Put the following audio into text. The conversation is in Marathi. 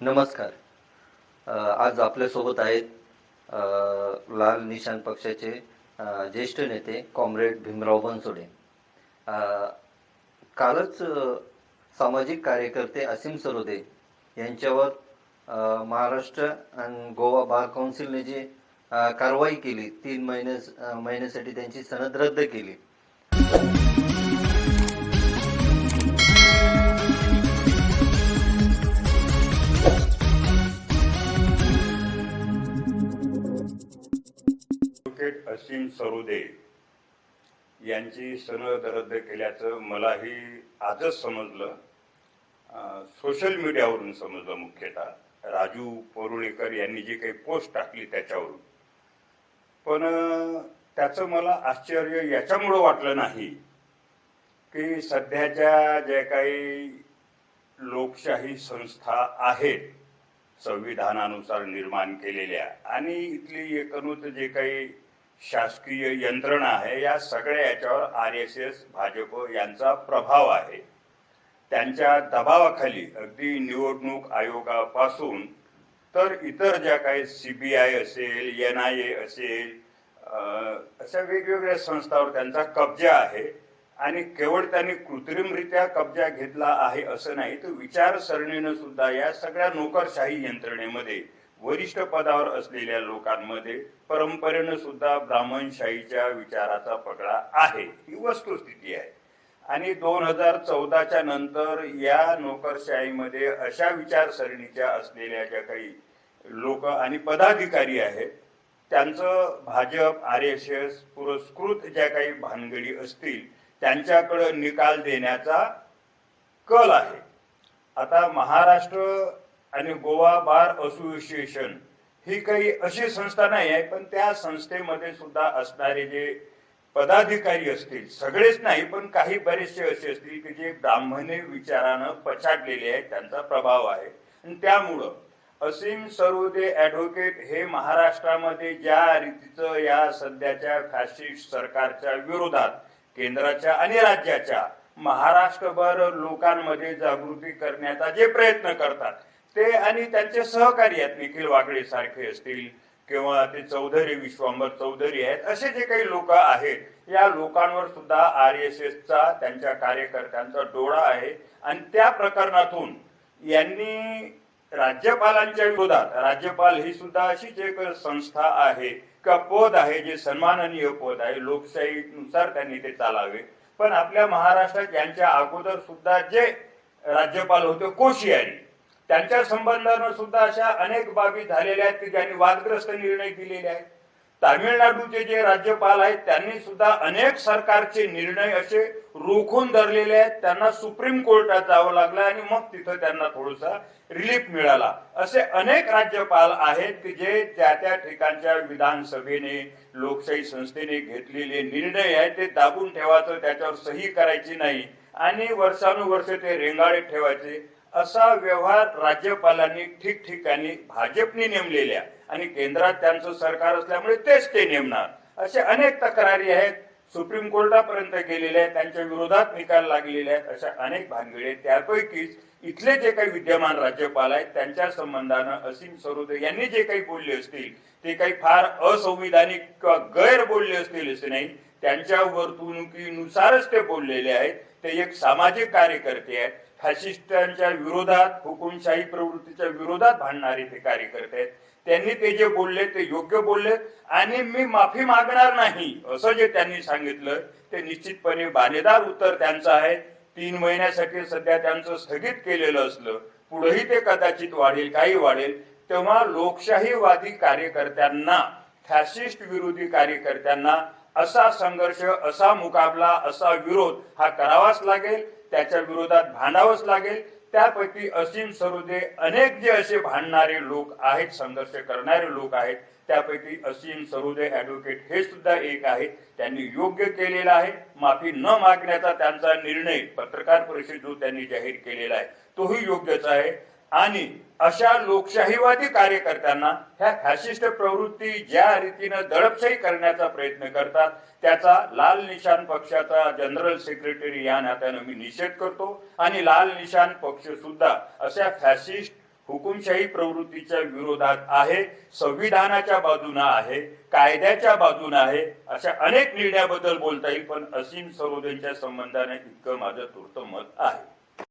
नमस्कार. आज आपल्यासोबत आहेत लाल निशान पक्षाचे ज्येष्ठ नेते कॉम्रेड भीमराव बनसोडे. कालच सामाजिक कार्यकर्ते असीम सरोदे यांच्यावर महाराष्ट्र आणि गोवा बार काउन्सिलने जी कारवाई केली तीन महिन्या महिन्यासाठी त्यांची सनद रद्द केली. असीम सरोदे यांची सनद रद्द केल्याचं मलाही आजच समजलं. सोशल मीडियावरून समजलं मुख्यतः. राजू परुळेकर यांनी जी काही पोस्ट टाकली त्याच्यावरून. पण त्याचं मला आश्चर्य याच्यामुळं वाटलं नाही की सध्याच्या ज्या काही लोकशाही संस्था आहेत संविधानानुसार निर्माण केलेल्या आणि इथली एकनूत जे काही शासकीय यंत्रणा आहे. या सगळ्या याच्यावर आर एस एस भाजप यांचा प्रभाव आहे. त्यांच्या दबावाखाली अगदी निवडणूक आयोगापासून तर इतर ज्या काही सी बी आय असेल एन आय ए असेल अशा वेगवेगळ्या संस्थांवर त्यांचा कब्जा आहे आणि केवळ त्यांनी कृत्रिमरित्या कब्जा घेतला आहे असं नाही तर विचारसरणीनं सुद्धा या सगळ्या नोकरशाही यंत्रणेमध्ये वरिष्ठ पदावर असलेल्या लोकांमध्ये परंपरेनं सुद्धा ब्राह्मणशाहीच्या विचाराचा पगडा आहे. ही वस्तुस्थिती आहे. आणि दोन हजार चौदाच्या नंतर या नोकरशाहीमध्ये अशा विचारसरणीच्या असलेल्या ज्या काही लोक आणि पदाधिकारी आहेत त्यांचं भाजप आर एस एस पुरस्कृत ज्या काही भानगडी असतील त्यांच्याकडं निकाल देण्याचा कल आहे. आता महाराष्ट्र आणि गोवा बार असोसिएशन ही काही अशी संस्था नाही आहे पण त्या संस्थेमध्ये सुद्धा असणारे जे पदाधिकारी असतील सगळेच नाही पण काही बरेचसे असे असतील की जे ब्राह्मणे विचारानं पछाडलेले आहेत त्यांचा प्रभाव आहे. आणि त्यामुळं असीम सरोदे ॲडव्होकेट हे महाराष्ट्रामध्ये ज्या रीतीचं या सध्याच्या फॅसिस्ट सरकारच्या विरोधात केंद्राच्या आणि राज्याच्या महाराष्ट्रभर लोकांमध्ये जागृती करण्याचा जे प्रयत्न करतात ते आणि त्यांचे सहकारी आहेत निखिल वाकडे सारखे असतील किंवा ते चौधरी विश्वांबर चौधरी आहेत असे जे काही लोक आहेत या लोकांवर सुद्धा आर एस एसचा त्यांच्या कार्यकर्त्यांचा डोळा आहे. आणि त्या प्रकरणातून यांनी राज्यपालांच्या विरोधात राज्यपाल ही सुद्धा अशीच एक संस्था आहे का पद आहे जे सन्माननीय पद आहे लोकशाहीनुसार त्यांनी ते चालावे. पण आपल्या महाराष्ट्रात यांच्या अगोदर सुद्धा जे राज्यपाल होते कोशियारी त्यांच्या संबंधानं सुद्धा अशा अनेक बाबी झालेल्या आहेत की ज्यांनी वादग्रस्त निर्णय दिलेले आहेत. तामिळनाडूचे जे राज्यपाल आहेत त्यांनी सुद्धा अनेक सरकारचे निर्णय असे रोखून धरलेले आहेत. त्यांना सुप्रीम कोर्टात जावं लागलं आणि मग तिथं त्यांना थोडासा रिलीफ मिळाला. असे अनेक राज्यपाल आहेत की जे त्या त्या ठिकाणच्या विधानसभेने लोकशाही संस्थेने घेतलेले निर्णय आहेत. ते दाबून ठेवायचं त्याच्यावर सही करायची नाही आणि वर्षानुवर्ष ते रेंगाळे ठेवायचे. असा व्यवहार राज्यपालांनी ठिकठिकाणी भाजपने नेमलेल्या आणि केंद्रात त्यांचं सरकार असल्यामुळे तेच ते नेमणार असे अनेक तक्रारी आहेत. सुप्रीम कोर्टापर्यंत गेलेल्या आहेत. त्यांच्या विरोधात निकाल लागलेले आहेत. अशा अनेक भानगडी आहेत. त्यापैकीच इथले जे काही विद्यमान राज्यपाल आहेत त्यांच्या संबंधानं असीम सरोदे यांनी जे काही बोलले असतील ते काही फार असंविधानिक किंवा गैर बोलले असतील असे नाही. त्यांच्या वर्तणुकीनुसारच ते बोललेले आहेत. ते एक सामाजिक कार्यकर्ते आहेत. फॅशिस्टांच्या विरोधात हुकुमशाही प्रवृत्तीच्या विरोधात भांडणारे ते कार्यकर्ते आहेत. त्यांनी ते जे बोलले ते योग्य बोलले आणि मी माफी मागणार नाही असं जे त्यांनी सांगितलं ते निश्चितपणे बाणेदार उत्तर त्यांचं आहे. तीन महिन्यासाठी सध्या त्यांचं स्थगित केलेलं असलं पुढेही ते कदाचित वाढेल काही वाढेल तेव्हा लोकशाहीवादी कार्यकर्त्यांना फॅसिस्ट विरोधी कार्यकर्त्यांना असा संघर्ष असा मुकाबला असा विरोध हा करावाच लागेल त्याच्या विरोधात भांडावंच लागेल त्यापैकी असीम सरुदे अनेक जे असे भांडणारे लोक आहेत संघर्ष करणारे लोक आहेत त्यापैकी असीम सरुदे ऍडव्होकेट हे सुद्धा एक आहे त्यांनी योग्य केलेला आहे. माफी न मागण्याचा त्यांचा निर्णय पत्रकार परिषद जो त्यांनी जाहीर केलेला आहे तोही योग्यच आहे. आणि अशा लोकशाहीवादी कार्यकर्त्यांना ह्या फॅसिस्ट प्रवृत्ती ज्या रीतीनं दडपशाही करण्याचा प्रयत्न करतात त्याचा लाल निशान पक्षाचा जनरल सेक्रेटरी या नात्यानं मी निषेध करतो. आणि लाल निशान पक्ष सुद्धा अशा फॅसिस्ट हुकुमशाही प्रवृत्तीच्या विरोधात आहे संविधानाच्या बाजूनं आहे कायद्याच्या बाजूनं आहे अशा अनेक निर्णयाबद्दल बोलता येईल पण असीम सरोदेच्या संबंधाने इतकं माझं तूर्त मत आहे.